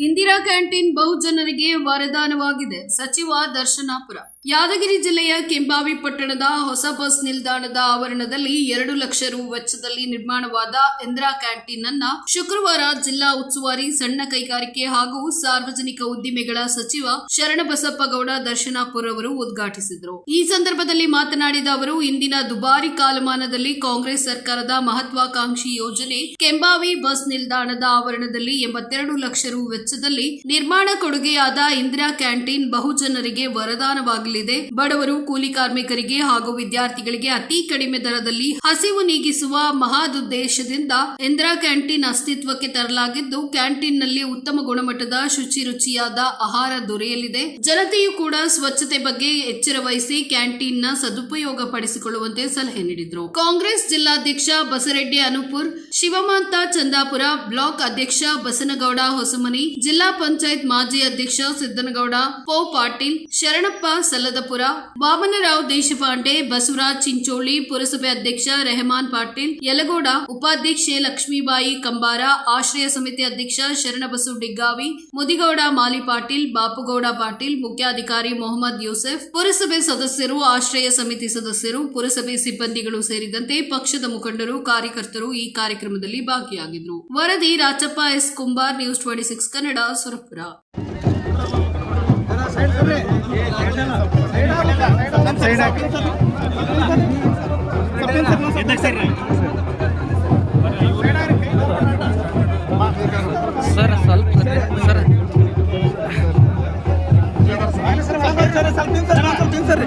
Indira canteen ಬಹುಜನರಿಗೆ ವರದಾನವಾಗಿದೆ. ಸಚಿವ ದರ್ಶನಾಪುರ. ಯಾದಗಿರಿ ಜಿಲ್ಲೆಯ ಕೆಂಬಾವಿ ಪಟ್ಟಣದ ಹೊಸ ಬಸ್ ನಿಲ್ದಾಣದ ಆವರಣದಲ್ಲಿ ಎರಡು ಲಕ್ಷ ರು ವೆಚ್ಚದಲ್ಲಿ ನಿರ್ಮಾಣವಾದ ಇಂದಿರಾ ಕ್ಯಾಂಟೀನ್ ಅನ್ನ ಶುಕ್ರವಾರ ಜಿಲ್ಲಾ ಉಸ್ತುವಾರಿ ಸಣ್ಣ ಕೈಗಾರಿಕೆ ಹಾಗೂ ಸಾರ್ವಜನಿಕ ಉದ್ದಿಮೆಗಳ ಸಚಿವ ಶರಣಬಸಪ್ಪಗೌಡ ದರ್ಶನಾಪುರ ಅವರು ಉದ್ಘಾಟಿಸಿದರು. ಈ ಸಂದರ್ಭದಲ್ಲಿ ಮಾತನಾಡಿದ ಅವರು, ಇಂದಿನ ದುಬಾರಿ ಕಾಲಮಾನದಲ್ಲಿ ಕಾಂಗ್ರೆಸ್ ಸರ್ಕಾರದ ಮಹತ್ವಾಕಾಂಕ್ಷಿ ಯೋಜನೆ ಕೆಂಬಾವಿ ಬಸ್ ನಿಲ್ದಾಣದ ಆವರಣದಲ್ಲಿ ಎಂಬತ್ತೆರಡು ಲಕ್ಷ ರು ವೆಚ್ಚದಲ್ಲಿ ನಿರ್ಮಾಣ ಕೊಡುಗೆಯಾದ ಇಂದಿರಾ ಕ್ಯಾಂಟೀನ್ ಬಹುಜನರಿಗೆ ವರದಾನವಾಗಲಿದೆ. ಬಡವರು, ಕೂಲಿ ಕಾರ್ಮಿಕರಿಗೆ ಹಾಗೂ ವಿದ್ಯಾರ್ಥಿಗಳಿಗೆ ಅತಿ ಕಡಿಮೆ ದರದಲ್ಲಿ ಹಸಿವು ನೀಗಿಸುವ ಮಹಾದುದ್ದೇಶದಿಂದ ಇಂದಿರಾ ಕ್ಯಾಂಟೀನ್ ಅಸ್ತಿತ್ವಕ್ಕೆ ತರಲಾಗಿದ್ದು, ಕ್ಯಾಂಟೀನ್ನಲ್ಲಿ ಉತ್ತಮ ಗುಣಮಟ್ಟದ ಶುಚಿ ರುಚಿಯಾದ ಆಹಾರ ದೊರೆಯಲಿದೆ. ಜನತೆಯೂ ಕೂಡ ಸ್ವಚ್ಛತೆ ಬಗ್ಗೆ ಎಚ್ಚರ ವಹಿಸಿ ಕ್ಯಾಂಟೀನ್ನ ಸದುಪಯೋಗ ಪಡಿಸಿಕೊಳ್ಳುವಂತೆ ಸಲಹೆ ನೀಡಿದರು. ಕಾಂಗ್ರೆಸ್ ಜಿಲ್ಲಾಧ್ಯಕ್ಷ ಬಸರೆಡ್ಡಿ ಅನುಪುರ್, ಶಿವಮಾಂತ ಚಂದಾಪುರ ಬ್ಲಾಕ್ ಅಧ್ಯಕ್ಷ ಬಸನಗೌಡ ಹೊಸಮನಿ ಜಿಲ್ಲಾ ಪಂಚಾಯತ್ ಮಾಜಿ ಅಧ್ಯಕ್ಷ ಸಿದ್ದನಗೌಡ, ಪೋ ಪಾಟೀಲ್, ಶರಣಪ್ಪ ಸಲ್ಲದಪುರ ವಾಮನರಾವ್ ದೇಶಪಾಂಡೆ, ಬಸವರಾಜ್ ಚಿಂಚೋಳಿ, ಪುರಸಭೆ ಅಧ್ಯಕ್ಷ ರೆಹಮಾನ್ ಪಾಟೀಲ್, ಯಲಗೋಡ ಉಪಾಧ್ಯಕ್ಷೆ ಲಕ್ಷ್ಮೀಬಾಯಿ ಕಂಬಾರ, ಆಶ್ರಯ ಸಮಿತಿ ಅಧ್ಯಕ್ಷ ಶರಣಬಸು ಡಿಗ್ಗಾವಿ, ಮುದಿಗೌಡ ಮಾಲಿ ಪಾಟೀಲ್, ಬಾಪುಗೌಡ ಪಾಟೀಲ್, ಮುಖ್ಯಾಧಿಕಾರಿ ಮೊಹಮ್ಮದ್ ಯೂಸೆಫ್, ಪುರಸಭೆ ಸದಸ್ಯರು, ಆಶ್ರಯ ಸಮಿತಿ ಸದಸ್ಯರು, ಪುರಸಭೆ ಸಿಬ್ಬಂದಿಗಳು ಸೇರಿದಂತೆ ಪಕ್ಷದ ಮುಖಂಡರು, ಕಾರ್ಯಕರ್ತರು ಈ ಕಾರ್ಯಕ್ರಮದಲ್ಲಿ ಭಾಗಿಯಾಗಿದ್ದರು. ವರದಿ Rachappa S Kumbar, news twenty six Kannada Surapura. Sir ಸ್ವಲ್ಪ ಸರ್ ನಿಂತ್ಕೊಳ್ಳಿ